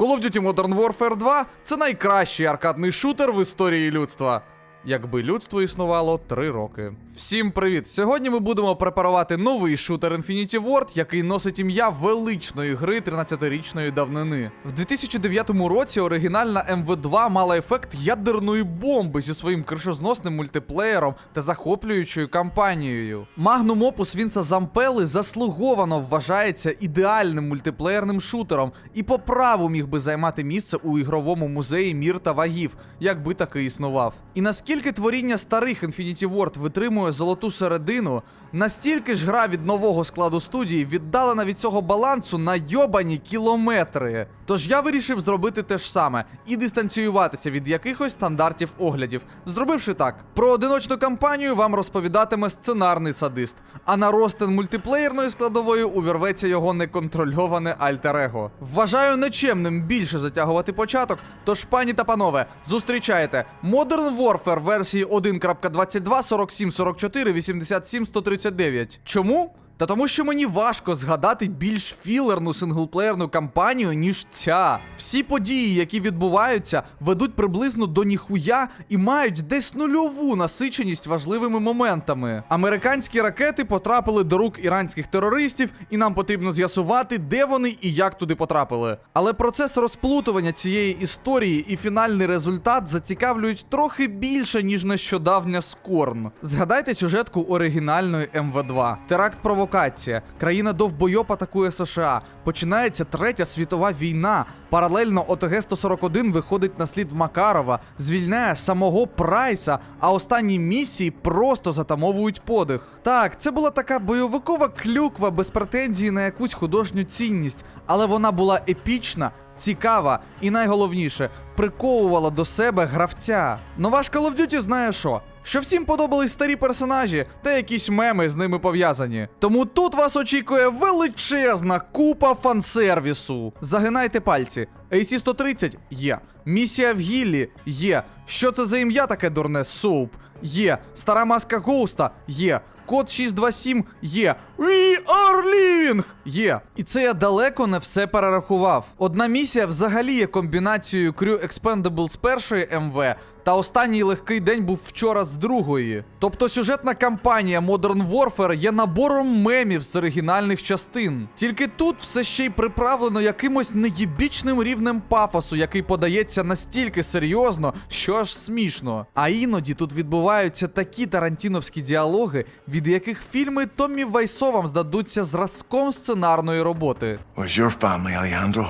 Call of Duty Modern Warfare 2 це найкращий аркадний шутер в історії людства. Якби людство існувало 3 роки. Всім привіт! Сьогодні ми будемо препарувати новий шутер Infinity Ward, який носить ім'я величної гри 13-річної давнини. В 2009 році оригінальна MV2 мала ефект ядерної бомби зі своїм кришозносним мультиплеєром та захоплюючою кампанією. Magnum Opus Вінса Зампели заслуговано вважається ідеальним мультиплеєрним шутером і по праву міг би займати місце у ігровому музеї мір та вагів, якби такий існував. І наскільки творіння старих Infinity Ward витримує золоту середину, настільки ж гра від нового складу студії віддалена від цього балансу на йобані кілометри. Тож я вирішив зробити те ж саме і дистанціюватися від якихось стандартів оглядів. Зробивши так, про одиночну кампанію вам розповідатиме сценарний садист, а на ростен мультиплеєрної складової увірветься його неконтрольоване альтер-его. Вважаю нечемним більше затягувати початок, тож, пані та панове, зустрічайте Modern Warfare версії 1.22 47 44 87 139. Чому? Та тому, що мені важко згадати більш філерну синглплеєрну кампанію, ніж ця. Всі події, які відбуваються, ведуть приблизно до ніхуя і мають десь нульову насиченість важливими моментами. Американські ракети потрапили до рук іранських терористів, і нам потрібно з'ясувати, де вони і як туди потрапили. Але процес розплутування цієї історії і фінальний результат зацікавлюють трохи більше, ніж нещодавня Скорн. Згадайте сюжетку оригінальної МВ2. Теракт провокація. Країна довбойоп атакує США. Починається третя світова війна. Паралельно ОТГ-141 виходить на слід Макарова, звільняє самого Прайса, а останні місії просто затамовують подих. Так, це була така бойовикова клюква без претензії на якусь художню цінність, але вона була епічна, цікава і найголовніше приковувала до себе гравця. Нова ж Call of Duty знає що? Що всім подобались старі персонажі та якісь меми з ними пов'язані. Тому тут вас очікує величезна купа фансервісу. Загинайте пальці. AC-130 є. Місія в Гіллі є. Що це за ім'я таке дурне? Соуп є. Стара маска Гоуста є. Код 627 є. We are living! Є. І це я далеко не все перерахував. Одна місія взагалі є комбінацією Crew Expendable з першої МВ, та останній легкий день був вчора з другої. Тобто сюжетна кампанія Modern Warfare є набором мемів з оригінальних частин. Тільки тут все ще й приправлено якимось неєбічним рівнем пафосу, який подається настільки серйозно, що аж смішно. А іноді тут відбуваються такі тарантіновські діалоги, від яких фільми Томмі Вайсовам здадуться зразком сценарної роботи. Where's your family, Alejandro?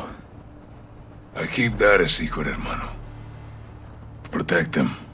I keep that a secret, hermano. Protect them.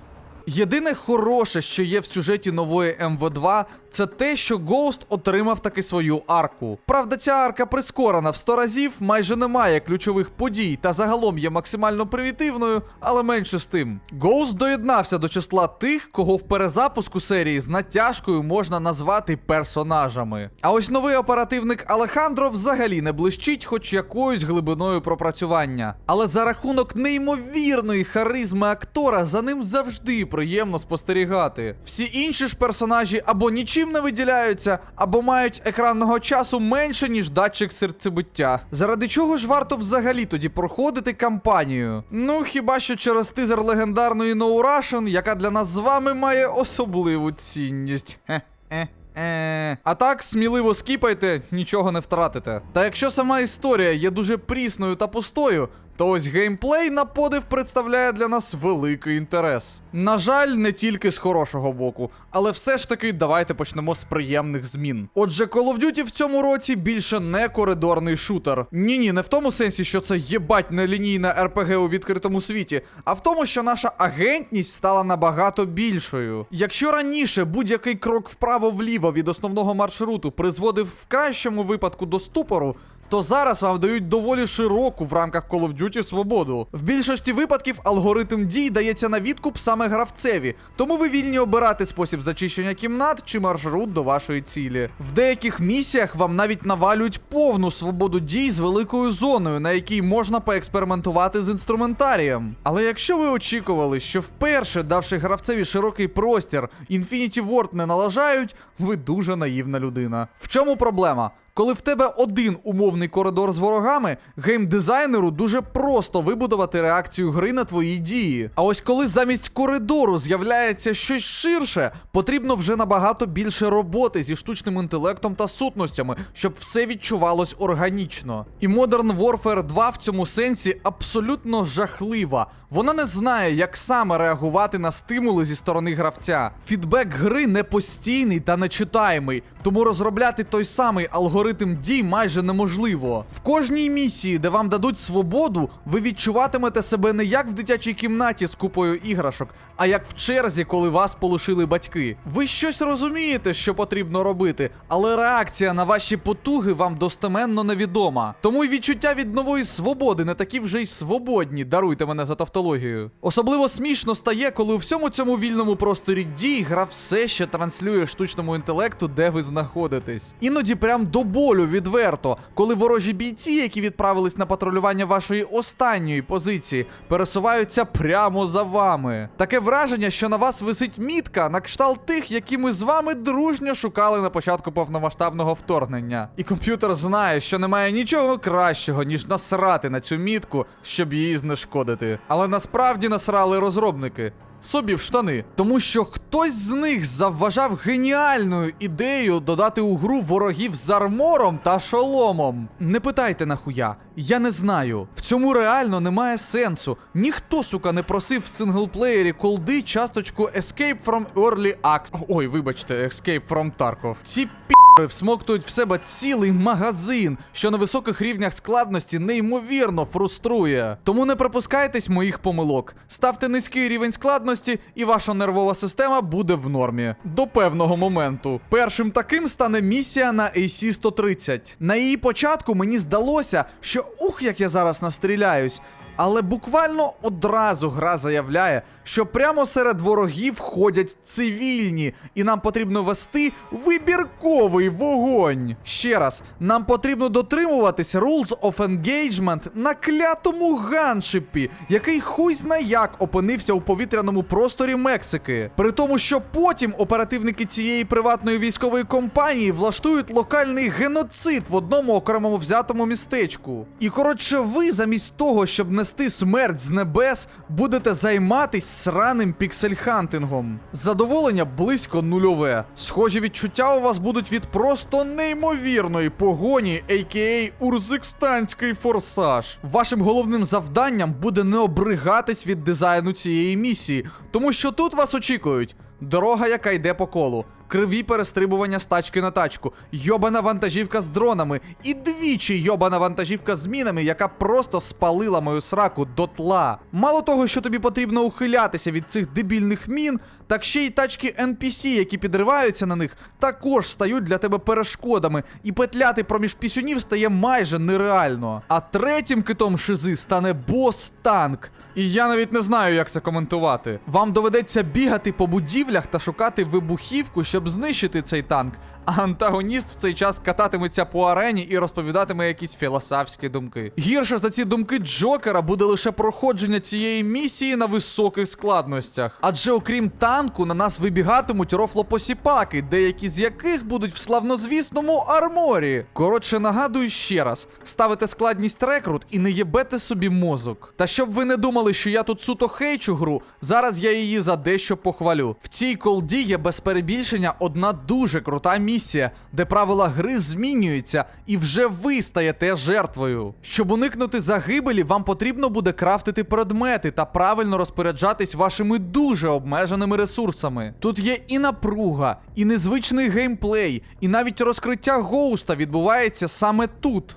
Єдине хороше, що є в сюжеті нової МВ2, це те, що Ghost отримав таки свою арку. Правда, ця арка прискорена в 100 разів, майже немає ключових подій та загалом є максимально примітивною, але менше з тим. Ghost доєднався до числа тих, кого в перезапуску серії з натяжкою можна назвати персонажами. А ось новий оперативник Алехандро взагалі не блищить хоч якоюсь глибиною пропрацювання. Але за рахунок неймовірної харизми актора за ним завжди приємно спостерігати. Всі інші ж персонажі або нічим не виділяються, або мають екранного часу менше, ніж датчик серцебиття. Заради чого ж варто взагалі тоді проходити кампанію? Ну, хіба що через тизер легендарної No Russian, яка для нас з вами має особливу цінність. Хе-хе. Е, а так, сміливо скіпайте, нічого не втратите. Та якщо сама історія є дуже прісною та пустою, то ось геймплей на подив представляє для нас великий інтерес. На жаль, не тільки з хорошого боку, але все ж таки давайте почнемо з приємних змін. Отже, Call of Duty в цьому році більше не коридорний шутер. Ні, ні, не в тому сенсі, що це єбать нелінійна РПГ у відкритому світі, а в тому, що наша агентність стала набагато більшою. Якщо раніше будь-який крок вправо-вліво від основного маршруту призводив в кращому випадку до ступору, то зараз вам дають доволі широку в рамках Call of Duty свободу. В більшості випадків алгоритм дій дається на відкуп саме гравцеві, тому ви вільні обирати спосіб зачищення кімнат чи маршрут до вашої цілі. В деяких місіях вам навіть навалюють повну свободу дій з великою зоною, на якій можна поекспериментувати з інструментарієм. Але якщо ви очікували, що вперше, давши гравцеві широкий простір, Infinity Ward не налажають, ви дуже наївна людина. В чому проблема? Коли в тебе один умовний коридор з ворогами, геймдизайнеру дуже просто вибудувати реакцію гри на твої дії. А ось коли замість коридору з'являється щось ширше, потрібно вже набагато більше роботи зі штучним інтелектом та сутностями, щоб все відчувалось органічно. І Modern Warfare 2 в цьому сенсі абсолютно жахлива. Вона не знає, як саме реагувати на стимули зі сторони гравця. Фідбек гри не постійний та нечитаємий, тому розробляти той самий алгоритм дій майже неможливо. В кожній місії, де вам дадуть свободу, ви відчуватимете себе не як в дитячій кімнаті з купою іграшок, а як в черзі, коли вас полишили батьки. Ви щось розумієте, що потрібно робити, але реакція на ваші потуги вам достеменно невідома. Тому й відчуття від нової свободи не такі вже й свободні. Даруйте мене за тавтологію. Особливо смішно стає, коли у всьому цьому вільному просторі дій гра все ще транслює штучному інтелекту, де ви знаходитесь. Іноді прям до болю відверто, коли ворожі бійці, які відправились на патрулювання вашої останньої позиції, пересуваються прямо за вами. Таке враження, що на вас висить мітка на кшталт тих, які ми з вами дружньо шукали на початку повномасштабного вторгнення. І комп'ютер знає, що немає нічого кращого, ніж насрати на цю мітку, щоб її знешкодити. Але насправді насрали розробники. Собі в штани, тому що хтось з них завважав геніальною ідеєю додати у гру ворогів з армором та шоломом. Не питайте нахуя, я не знаю. В цьому реально немає сенсу. Ніхто, сука, не просив в синглплеєрі колди часточку Escape from Early Access. Ой, вибачте, Escape from Tarkov. Ці пі***ри всмоктують в себе цілий магазин, що на високих рівнях складності неймовірно фруструє. Тому не припускайтесь моїх помилок. Ставте низький рівень складності, і ваша нервова система буде в нормі. До певного моменту. Першим таким стане місія на AC-130. На її початку мені здалося, що ух, як я зараз настріляюсь. Але буквально одразу гра заявляє, що прямо серед ворогів ходять цивільні, і нам потрібно вести вибірковий вогонь. Ще раз, нам потрібно дотримуватись Rules of Engagement на клятому ганшипі, який хуй зна як опинився у повітряному просторі Мексики. При тому, що потім оперативники цієї приватної військової компанії влаштують локальний геноцид в одному окремому взятому містечку. І коротше, ви замість того, щоб нести смерть з небес, будете займатись сраним піксель-хантингом. Задоволення близько нульове. Схожі відчуття у вас будуть від просто неймовірної погоні, а.к.а. Урзикстанський форсаж. Вашим головним завданням буде не обригатись від дизайну цієї місії, тому що тут вас очікують. Дорога, яка йде по колу, криві перестрибування з тачки на тачку, йобана вантажівка з дронами і двічі йобана вантажівка з мінами, яка просто спалила мою сраку дотла. Мало того, що тобі потрібно ухилятися від цих дебільних мін, так ще й тачки NPC, які підриваються на них, також стають для тебе перешкодами, і петляти проміж пісюнів стає майже нереально. А третім китом шизи стане бос-танк. І я навіть не знаю, як це коментувати. Вам доведеться бігати по будівлях та шукати вибухівку, щоб знищити цей танк. А антагоніст в цей час кататиметься по арені і розповідатиме якісь філософські думки. Гірше за ці думки Джокера буде лише проходження цієї місії на високих складностях. Адже окрім танку, на нас вибігатимуть рофлопосіпаки, деякі з яких будуть в славнозвісному арморі. Коротше, нагадую ще раз: ставите складність рекрут і не єбете собі мозок. Та щоб ви не думали, що я тут суто хейчу гру, зараз я її за дещо похвалю. В цій колді є без перебільшення одна дуже крута місія, де правила гри змінюються, і вже ви стаєте жертвою. Щоб уникнути загибелі, вам потрібно буде крафтити предмети та правильно розпоряджатись вашими дуже обмеженими ресурсами. Тут є і напруга, і незвичний геймплей, і навіть розкриття гоуста відбувається саме тут.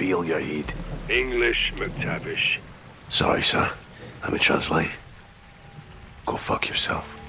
Beal Yahid. English McTavish. Sorry, sir. Let me translate. Go fuck yourself.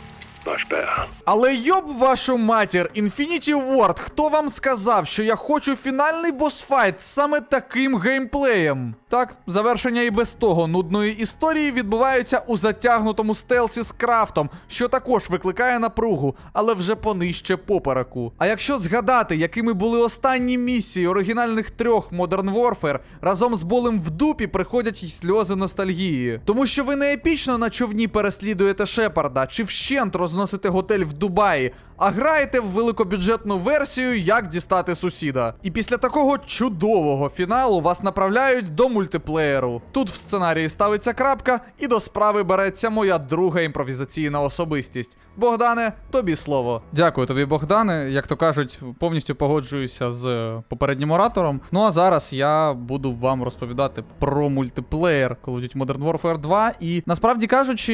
Але йоб вашу матір, Infinity Ward, хто вам сказав, що я хочу фінальний босфайт саме таким геймплеєм? Так, завершення і без того нудної історії відбувається у затягнутому стелсі з крафтом, що також викликає напругу, але вже понижче попереку. А якщо згадати, якими були останні місії оригінальних трьох Modern Warfare, разом з болем в дупі приходять й сльози ностальгії. Тому що ви не епічно на човні переслідуєте Шепарда, чи вщент розносите готель в Дубаї, а граєте в великобюджетну версію Як дістати сусіда. І після такого чудового фіналу вас направляють до мультиплеєру. Тут в сценарії ставиться крапка, і до справи береться моя друга імпровізаційна особистість. Богдане, тобі слово. Дякую тобі, Богдане. Як то кажуть, повністю погоджуюся з е, попереднім оратором. Ну а зараз я буду вам розповідати про мультиплеєр Call of Duty Modern Warfare 2. І насправді кажучи,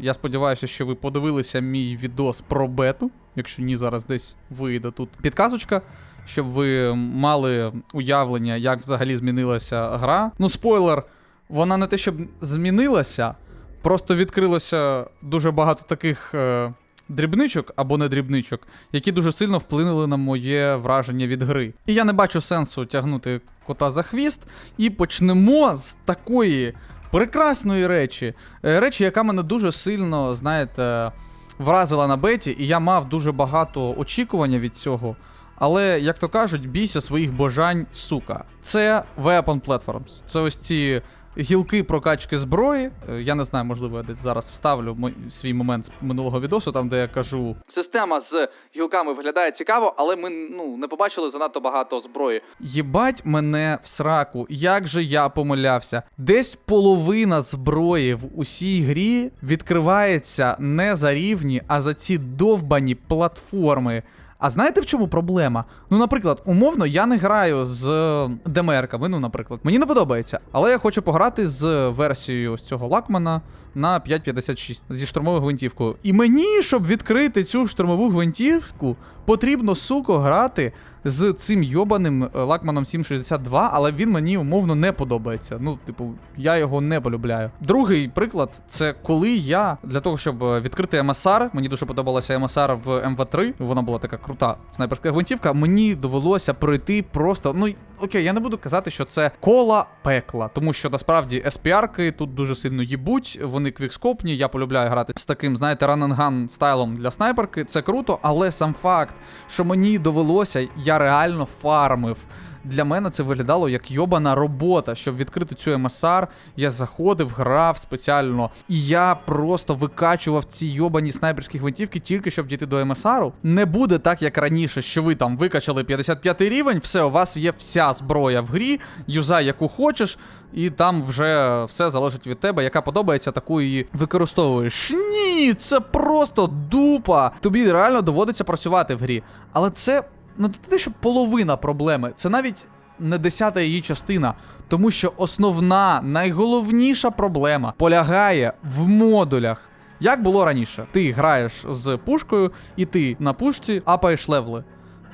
я сподіваюся, що ви подивилися мій відос про бету. Якщо ні, зараз десь вийде тут підказочка. Щоб ви мали уявлення, як взагалі змінилася гра. Ну, спойлер, вона не те, щоб змінилася, просто відкрилося дуже багато таких е, дрібничок або не дрібничок, які дуже сильно вплинули на моє враження від гри. І я не бачу сенсу тягнути кота за хвіст. І почнемо з такої прекрасної речі. Е, Речі, яка мене дуже сильно, знаєте, вразила на беті, і я мав дуже багато очікування від цього. Але, як то кажуть, бійся своїх бажань, сука. Це Weapon Platforms. Це ось ці гілки прокачки зброї. Е, Я не знаю, можливо, я десь зараз вставлю свій момент з минулого відосу, там де я кажу. Система з гілками виглядає цікаво, але ми ну не побачили занадто багато зброї. Єбать мене в сраку, як же я помилявся. Десь половина зброї в усій грі відкривається не за рівні, а за ці довбані платформи. А знаєте в чому проблема? Ну, наприклад, умовно, я не граю з е, демерками, ну, наприклад, мені не подобається. Але я хочу пограти з версією ось цього лакмана на 5.56 зі штурмовою гвинтівкою. І мені, щоб відкрити цю штурмову гвинтівку, потрібно, суко, грати з цим йобаним е, лакманом 762, але він мені умовно не подобається. Ну, типу, я його не полюбляю. Другий приклад це коли я для того, щоб е, відкрити МСР, мені дуже подобалася МСР в МВ3, вона була така крута снайперська гвинтівка. Мені довелося пройти просто. Ну окей, я не буду казати, що це кола пекла, тому що насправді SPR-ки тут дуже сильно їбуть, вони квікскопні. Я полюбляю грати з таким, знаєте, run-and-gun стайлом для снайперки. Це круто, але сам факт, що мені довелося, я реально фармив. Для мене це виглядало як йобана робота. Щоб відкрити цю МСР, я заходив, грав спеціально, і я просто викачував ці йобані снайперські гвинтівки тільки щоб дійти до МСРу. Не буде так, як раніше, що ви там викачали 55 рівень, все, у вас є вся зброя в грі, юзай яку хочеш, і там вже все залежить від тебе, яка подобається, таку її використовуєш. Ні, це просто дупа. Тобі реально доводиться працювати в грі. Але це ну не те, що половина проблеми, це навіть не десята її частина. Тому що основна, найголовніша проблема полягає в модулях. Як було раніше, ти граєш з пушкою, і ти на пушці апаєш левли.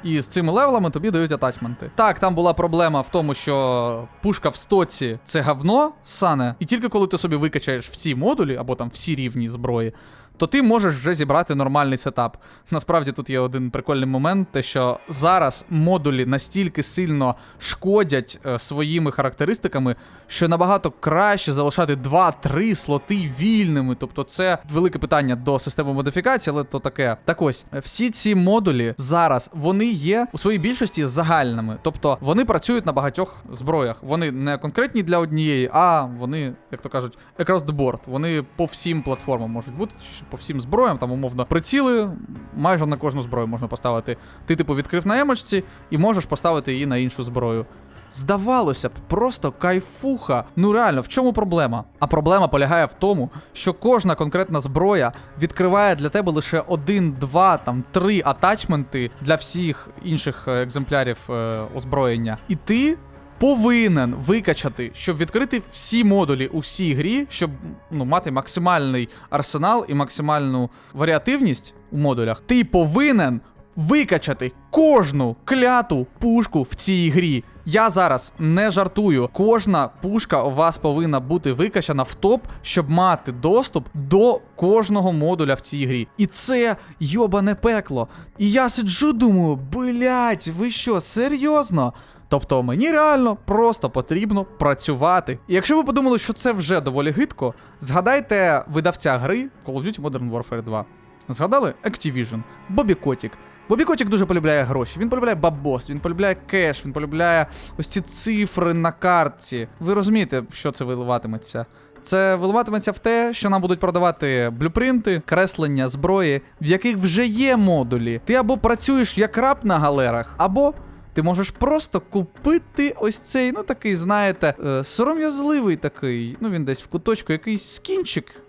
І з цими левелами тобі дають атачменти. Так, там була проблема в тому, що пушка в стоці це говно сане, і тільки коли ти собі викачаєш всі модулі або там всі рівні зброї, то ти можеш вже зібрати нормальний сетап. Насправді тут є один прикольний момент, те, що зараз модулі настільки сильно шкодять е, своїми характеристиками, що набагато краще залишати 2-3 слоти вільними. Тобто, це велике питання до системи модифікації, але то таке. Так ось, е, всі ці модулі зараз вони є у своїй більшості загальними. Тобто вони працюють на багатьох зброях. Вони не конкретні для однієї, а вони, як то кажуть, across the board. Вони по всім платформам можуть бути, по всім зброям, там умовно приціли, майже на кожну зброю можна поставити. Ти, типу, відкрив на емочці і можеш поставити її на іншу зброю. Здавалося б, просто кайфуха. Ну реально, в чому проблема? А проблема полягає в тому, що кожна конкретна зброя відкриває для тебе лише один, два, там три атачменти для всіх інших е, екземплярів е, озброєння. І ти. Повинен викачати, щоб відкрити всі модулі у всій грі, щоб ну, мати максимальний арсенал і максимальну варіативність у модулях. Ти повинен викачати кожну кляту пушку в цій грі. Я зараз не жартую. Кожна пушка у вас повинна бути викачана в топ, щоб мати доступ до кожного модуля в цій грі. І це йобане пекло. І я сиджу, думаю, блять, ви що, серйозно? Тобто мені реально просто потрібно працювати. І якщо ви подумали, що це вже доволі гидко, згадайте видавця гри Call of Duty Modern Warfare 2. Згадали Activision, Bobby Kotick. Бобі Котік дуже полюбляє гроші. Він полюбляє бабос, він полюбляє кеш, він полюбляє ось ці цифри на картці. Ви розумієте, що це виливатиметься? Це виливатиметься в те, що нам будуть продавати блюпринти, креслення зброї, в яких вже є модулі. Ти або працюєш як раб на галерах, або ти можеш просто купити ось цей, ну такий, знаєте, е, сором'язливий такий, ну він десь в куточку, якийсь скінчик,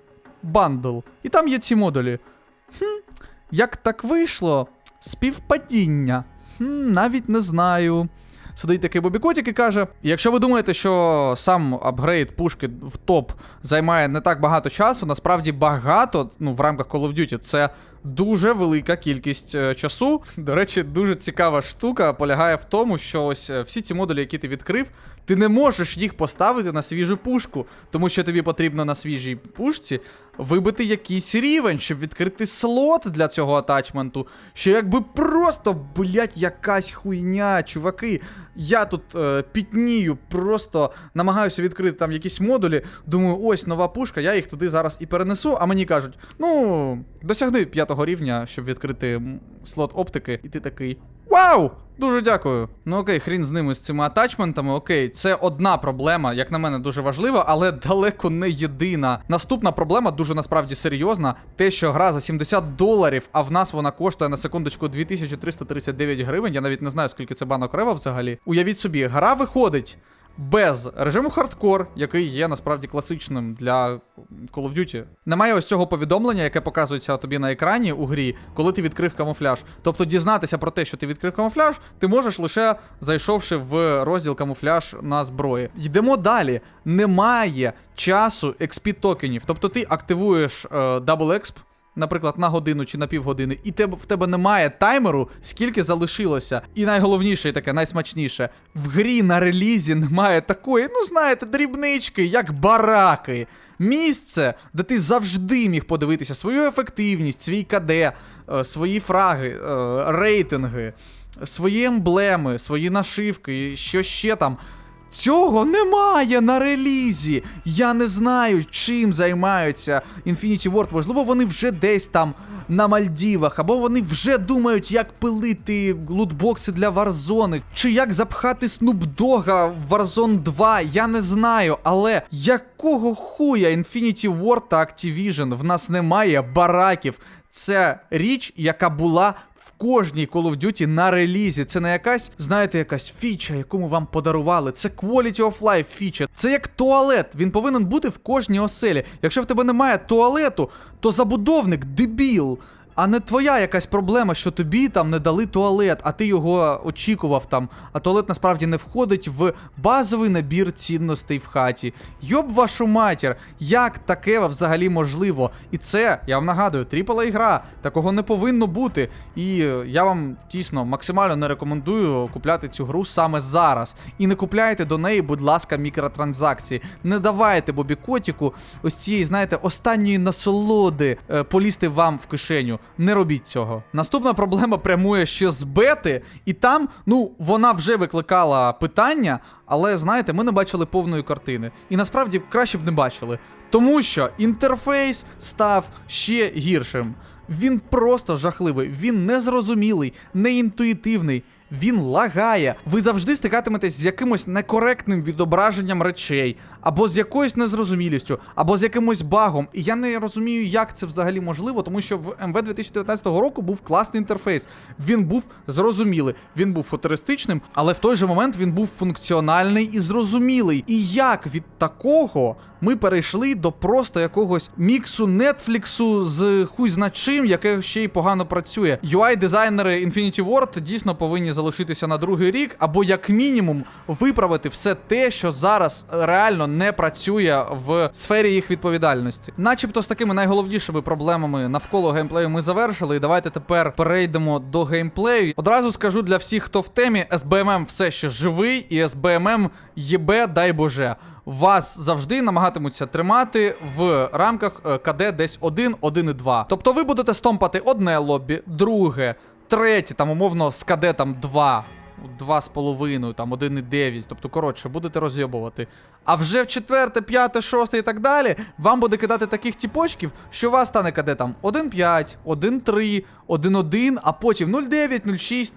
бандл. І там є ці модулі. Хм, як так вийшло? Співпадіння. Хм, навіть не знаю. Сидить такий Бобікотік і каже: якщо ви думаєте, що сам апгрейд пушки в топ займає не так багато часу, насправді багато, ну, в рамках Call of Duty, це дуже велика кількість е, часу. До речі, дуже цікава штука полягає в тому, що ось е, всі ці модулі, які ти відкрив, ти не можеш їх поставити на свіжу пушку, тому що тобі потрібно на свіжій пушці вибити якийсь рівень, щоб відкрити слот для цього атачменту. Що якби просто, блять, якась хуйня, чуваки. Я тут е, пітнію, просто намагаюся відкрити там якісь модулі. Думаю, ось нова пушка, я їх туди зараз і перенесу. А мені кажуть: ну, досягни п'ятого рівня, щоб відкрити слот оптики, і ти такий. Вау! Дуже дякую. Ну окей, хрін з ними з цими атачментами. Окей, це одна проблема, як на мене, дуже важлива, але далеко не єдина. Наступна проблема дуже насправді серйозна. Те, що гра за 70 доларів, а в нас вона коштує на секундочку 2339 гривень. Я навіть не знаю, скільки це банок рева взагалі. Уявіть собі, гра виходить. Без режиму хардкор, який є насправді класичним для Call of Duty. Немає ось цього повідомлення, яке показується тобі на екрані у грі, коли ти відкрив камуфляж. Тобто дізнатися про те, що ти відкрив камуфляж, ти можеш лише зайшовши в розділ камуфляж на зброї. Йдемо далі. Немає часу XP токенів. Тобто ти активуєш е, Double Exp, наприклад, на годину чи на півгодини, і тебе, в тебе немає таймеру, скільки залишилося. І найголовніше, і таке, найсмачніше, в грі на релізі немає такої, ну знаєте, дрібнички, як бараки. Місце, де ти завжди міг подивитися свою ефективність, свій КД, е, свої фраги, е, рейтинги, свої емблеми, свої нашивки, що ще там. Цього немає на релізі. Я не знаю, чим займаються Infinity Ward. Можливо, вони вже десь там на Мальдівах, або вони вже думають, як пилити лутбокси для Warzone, чи як запхати Снупдога в Warzone 2. Я не знаю. Але якого хуя Infinity Ward та Activision? В нас немає бараків. Це річ, яка була в кожній Call of Duty на релізі. Це не якась, знаєте, якась фіча, яку ми вам подарували. Це quality of life фіча. Це як туалет. Він повинен бути в кожній оселі. Якщо в тебе немає туалету, то забудовник дебіл. А не твоя якась проблема, що тобі там не дали туалет, а ти його очікував там. А туалет насправді не входить в базовий набір цінностей в хаті. Йоб вашу матір, як таке взагалі можливо? І це, я вам нагадую, AAA гра, такого не повинно бути. І я вам дійсно максимально не рекомендую купляти цю гру саме зараз. І не купляйте до неї, будь ласка, мікротранзакції. Не давайте Бобі Котіку ось цієї, знаєте, останньої насолоди е, полізти вам в кишеню. Не робіть цього. Наступна проблема прямує ще з бети, і там, ну, вона вже викликала питання, але знаєте, ми не бачили повної картини. І насправді краще б не бачили. Тому що інтерфейс став ще гіршим. Він просто жахливий, він незрозумілий, неінтуїтивний. Він лагає. Ви завжди стикатиметесь з якимось некоректним відображенням речей, або з якоюсь незрозумілістю, або з якимось багом. І я не розумію, як це взагалі можливо, тому що в МВ 2019 року був класний інтерфейс. Він був зрозумілий, він був футуристичним, але в той же момент він був функціональний і зрозумілий. І як від такого ми перейшли до просто якогось міксу Нетфліксу з хуй зна чим, яке ще й погано працює. UI-дизайнери Infinity Ward дійсно повинні залишитися на другий рік, або як мінімум виправити все те, що зараз реально не працює в сфері їх відповідальності. Начебто з такими найголовнішими проблемами навколо геймплею ми завершили. І давайте тепер перейдемо до геймплею. Одразу скажу для всіх, хто в темі, SBMM все ще живий, і SBMM єбе, дай Боже. Вас завжди намагатимуться тримати в рамках е, КД десь 1, 1 і 2. Тобто ви будете стомпати одне лобі, друге, третє, там умовно з КД там 2 2,5, там 1,9. Тобто, коротше, будете розйобувати. А вже в четверте, п'яте, шосте і так далі вам буде кидати таких тіпочків, що у вас стане КД там 1,5, 1,3, 1,1, а потім 0,9, 0,6,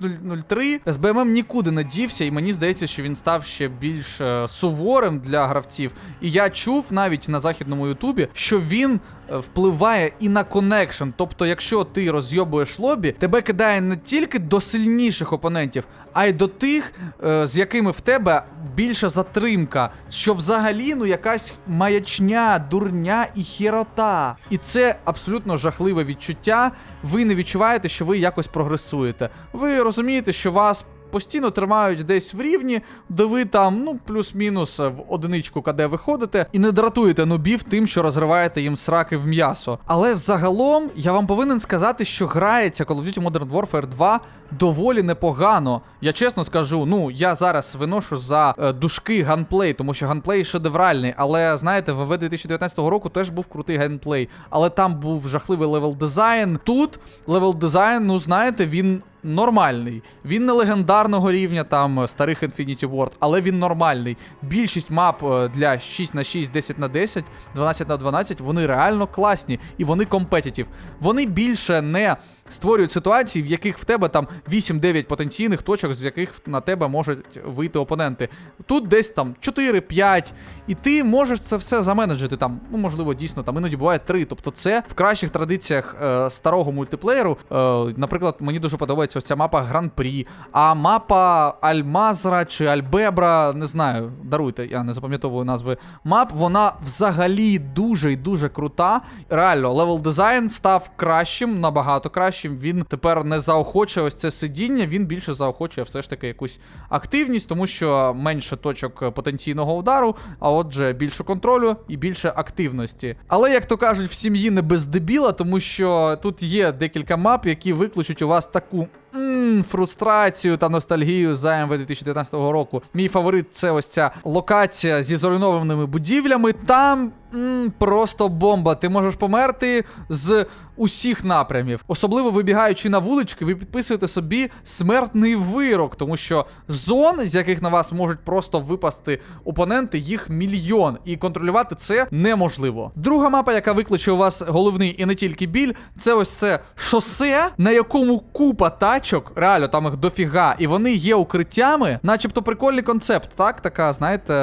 0,03. СБММ нікуди не дівся, і мені здається, що він став ще більш е, суворим для гравців. І я чув навіть на західному Ютубі, що він е, впливає і на коннекшн. Тобто, якщо ти розйобуєш лобі, тебе кидає не тільки до сильніших опонентів, а й до тих, е, з якими в тебе більша затримка. Що взагалі ну якась маячня, дурня і хірота. І це абсолютно жахливе відчуття. Ви не відчуваєте, що ви якось прогресуєте. Ви розумієте, що вас. Постійно тримають десь в рівні, де ви там, ну, плюс-мінус в одиничку КД виходите, і не дратуєте нубів тим, що розриваєте їм сраки в м'ясо. Але загалом я вам повинен сказати, що грається Call of Duty Modern Warfare 2 доволі непогано. Я чесно скажу, ну я зараз виношу за е, дужки ганплей, тому що ганплей шедевральний. Але знаєте, ВВ 2019 року теж був крутий ганплей, але там був жахливий левел дизайн. Тут левел дизайн, ну знаєте, він нормальний. Він не легендарного рівня там е, старих Infinity Ward, але він нормальний. Більшість мап е, для 6 на 6, 10 на 10, 12 на 12, вони реально класні і вони компетітів. Вони більше не створюють ситуації, в яких в тебе там 8-9 потенційних точок, з яких на тебе можуть вийти опоненти. Тут десь там 4-5, і ти можеш це все заменеджити там. Ну, можливо, дійсно там іноді буває 3. Тобто, це в кращих традиціях е, старого мультиплеєру. Е, наприклад, мені дуже подобається ось ця мапа Гран-прі, а мапа Альмазра чи Альбебра, не знаю, даруйте, я не запам'ятовую назви мап. Вона взагалі дуже і дуже крута. Реально, левел дизайн став кращим, набагато кращим. Він тепер не заохочує ось це сидіння, він більше заохочує все ж таки якусь активність, тому що менше точок потенційного удару, а отже, більше контролю і більше активності. Але як то кажуть, в сім'ї не без дебіла, тому що тут є декілька мап, які викличуть у вас таку. М, Фрустрацію та ностальгію за МВ 2019 року. Мій фаворит це ось ця локація зі зруйнованими будівлями. Там м, просто бомба. Ти можеш померти з усіх напрямів. Особливо вибігаючи на вулички, ви підписуєте собі смертний вирок, тому що зон, з яких на вас можуть просто випасти опоненти, їх мільйон, і контролювати це неможливо. Друга мапа, яка викличе у вас головний і не тільки біль, це ось це шосе, на якому купа тачок, реально там їх дофіга, і вони є укриттями, начебто прикольний концепт, так? Така, знаєте,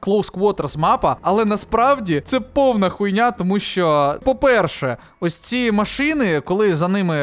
close quarters мапа, але насправді це повна хуйня, тому що, по-перше, ось ці машини, коли за ними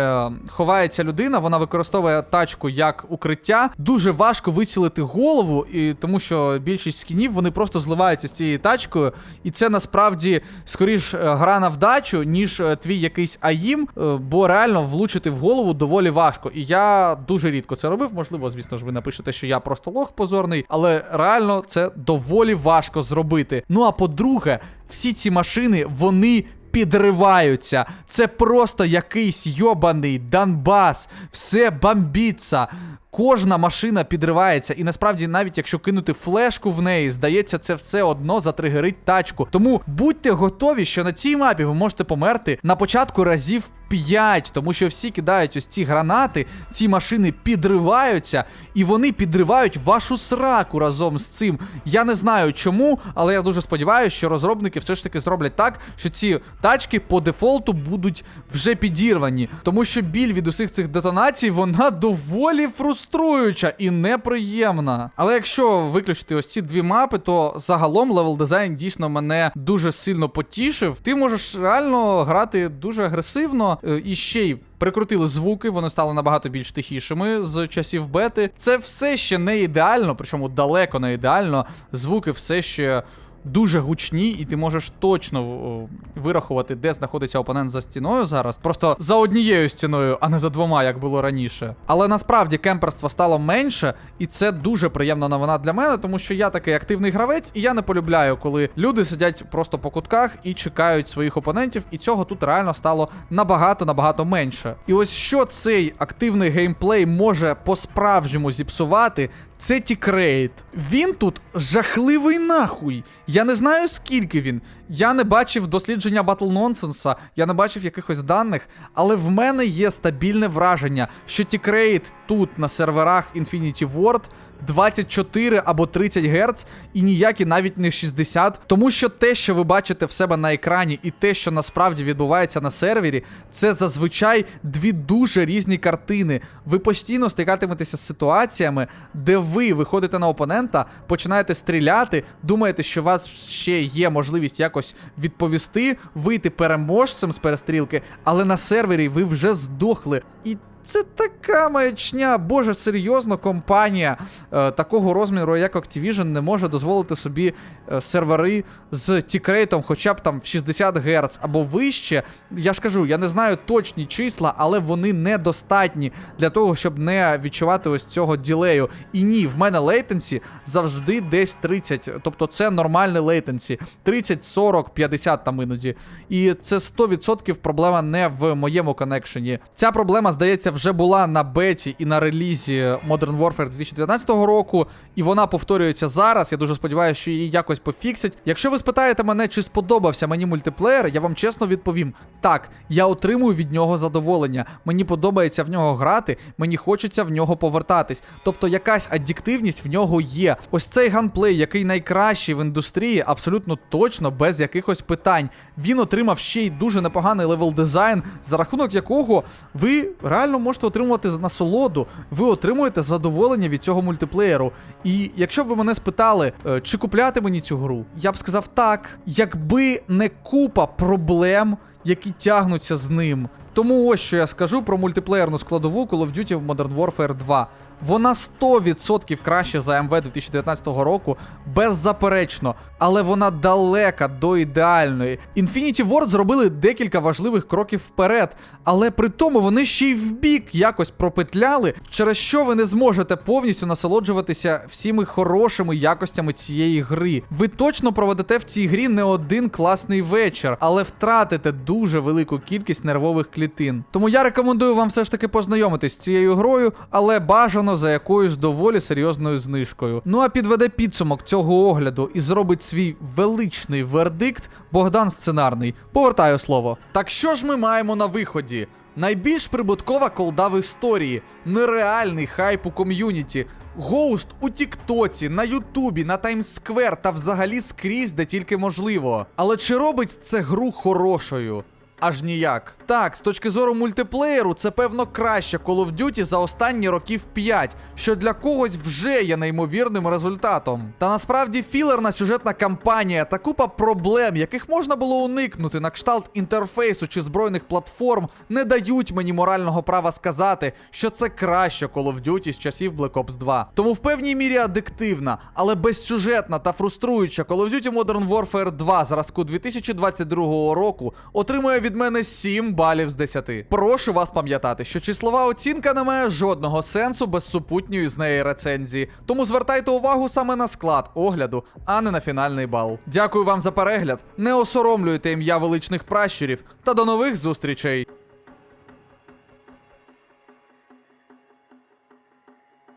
ховається людина, вона використовує тачку як укриття. Дуже важко вицілити голову, і тому що більшість скінів вони просто зливаються з цією тачкою, і це насправді скоріш е, гра на вдачу, ніж е, твій якийсь аїм, е, бо реально влучити в голову доволі важко. І я дуже рідко це робив. Можливо, звісно ж, ви напишете, що я просто лох позорний, але реально це доволі важко зробити. Ну а по-друге, всі ці машини вони. Підриваються. Це просто якийсь йобаний Донбас. Все бомбіться. Кожна машина підривається, і насправді, навіть якщо кинути флешку в неї, здається, це все одно затригерить тачку. Тому будьте готові, що на цій мапі ви можете померти на початку разів 5, тому що всі кидають ось ці гранати, ці машини підриваються, і вони підривають вашу сраку разом з цим. Я не знаю чому, але я дуже сподіваюся, що розробники все ж таки зроблять так, що ці тачки по дефолту будуть вже підірвані. Тому що біль від усіх цих детонацій, вона доволі фруструюча і неприємна. Але якщо виключити ось ці дві мапи, то загалом левел дизайн дійсно мене дуже сильно потішив. Ти можеш реально грати дуже агресивно е, і ще й. Прикрутили звуки, вони стали набагато більш тихішими з часів бети. Це все ще не ідеально, причому далеко не ідеально. Звуки все ще дуже гучні, і ти можеш точно вирахувати, де знаходиться опонент за стіною зараз. Просто за однією стіною, а не за двома, як було раніше. Але насправді кемперство стало менше, і це дуже приємна новина для мене, тому що я такий активний гравець, і я не полюбляю, коли люди сидять просто по кутках і чекають своїх опонентів, і цього тут реально стало набагато набагато менше. І ось що цей активний геймплей може по-справжньому зіпсувати. Це Тікрейт. Він тут жахливий нахуй. Я не знаю скільки він. Я не бачив дослідження Battle Nonsense, я не бачив якихось даних, але в мене є стабільне враження, що Тікрейт тут на серверах Infinity Ward 24 або 30 Гц і ніякі навіть не 60. Тому що те, що ви бачите в себе на екрані, і те, що насправді відбувається на сервері, це зазвичай дві дуже різні картини. Ви постійно стикатиметеся з ситуаціями, де ви виходите на опонента, починаєте стріляти, думаєте, що у вас ще є можливість якось відповісти, вийти переможцем з перестрілки, але на сервері ви вже здохли. І це така маячня. Боже, серйозно, компанія е, такого розміру, як Activision, не може дозволити собі е, сервери з тікрейтом хоча б там в 60 Гц або вище. Я ж кажу, я не знаю точні числа, але вони недостатні для того, щоб не відчувати ось цього ділею. І ні, в мене лейтенсі завжди десь 30. Тобто це нормальний лейтенсі. 30, 40, 50 там іноді. І це 100% проблема не в моєму коннекшені. Ця проблема, здається, вже була на беті і на релізі Modern Warfare 2019 року, і вона повторюється зараз. Я дуже сподіваюся, що її якось пофіксять. Якщо ви спитаєте мене, чи сподобався мені мультиплеєр, я вам чесно відповім: так, я отримую від нього задоволення. Мені подобається в нього грати, мені хочеться в нього повертатись. Тобто якась аддіктивність в нього є. Ось цей ганплей, який найкращий в індустрії, абсолютно точно без якихось питань. Він отримав ще й дуже непоганий левел дизайн, за рахунок якого ви реально можете отримувати насолоду, ви отримуєте задоволення від цього мультиплеєру. І якщо б ви мене спитали, е, чи купляти мені цю гру, я б сказав так, якби не купа проблем, які тягнуться з ним. Тому ось що я скажу про мультиплеєрну складову Call of Duty Modern Warfare 2. Вона 100% краще за МВ 2019 року, беззаперечно, але вона далека до ідеальної. Infinity Ward зробили декілька важливих кроків вперед, але при тому вони ще й вбік якось пропетляли, через що ви не зможете повністю насолоджуватися всіми хорошими якостями цієї гри. Ви точно проведете в цій грі не один класний вечір, але втратите дуже велику кількість нервових клітин. Тому я рекомендую вам все ж таки познайомитись з цією грою, але бажано за якоюсь доволі серйозною знижкою. Ну а підведе підсумок цього огляду і зробить свій величний вердикт Богдан Сценарний. Повертаю слово. Так що ж ми маємо на виході? Найбільш прибуткова колда в історії, нереальний хайп у ком'юніті, гоуст у Тіктоці, на Ютубі, на Таймсквер та взагалі скрізь, де тільки можливо. Але чи робить це гру хорошою? Аж ніяк. Так, з точки зору мультиплеєру, це певно краще Call of Duty за останні років 5, що для когось вже є неймовірним результатом. Та насправді філерна сюжетна кампанія та купа проблем, яких можна було уникнути на кшталт інтерфейсу чи збройних платформ, не дають мені морального права сказати, що це краще Call of Duty з часів Black Ops 2. Тому в певній мірі адиктивна, але безсюжетна та фруструюча Call of Duty Modern Warfare 2 зразку 2022 року отримує від мене 7 балів з 10. Прошу вас пам'ятати, що числова оцінка не має жодного сенсу без супутньої з неї рецензії. Тому звертайте увагу саме на склад огляду, а не на фінальний бал. Дякую вам за перегляд. Не осоромлюйте ім'я величних пращурів та до нових зустрічей.